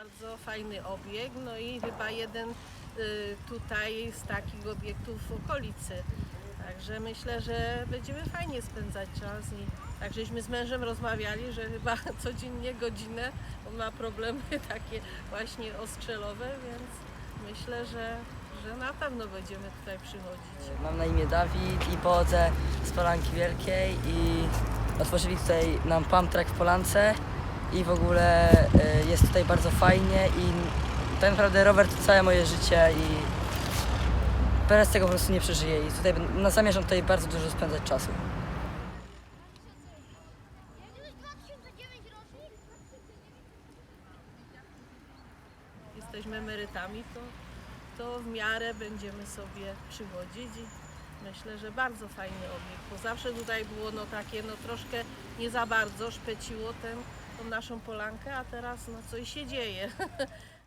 Bardzo fajny obiekt, no i chyba jeden y, tutaj z takich obiektów w okolicy. Także myślę, że będziemy fajnie spędzać czas i tak z mężem rozmawiali, że chyba codziennie godzinę on ma problemy takie właśnie ostrzelowe, więc myślę, że, że na pewno będziemy tutaj przychodzić. Mam na imię Dawid i pochodzę z Polanki Wielkiej i otworzyli tutaj nam pump track w Polance i w ogóle e, jest tutaj bardzo fajnie i tak naprawdę rower to całe moje życie i bez tego po prostu nie przeżyję i tutaj no, zamierzam tutaj bardzo dużo spędzać czasu. Jedziesz 2009 rocznik? jesteśmy emerytami, to, to w miarę będziemy sobie przychodzić i myślę, że bardzo fajny obiekt, bo zawsze tutaj było no takie, no troszkę nie za bardzo szpeciło tę tą naszą polankę, a teraz no coś się dzieje.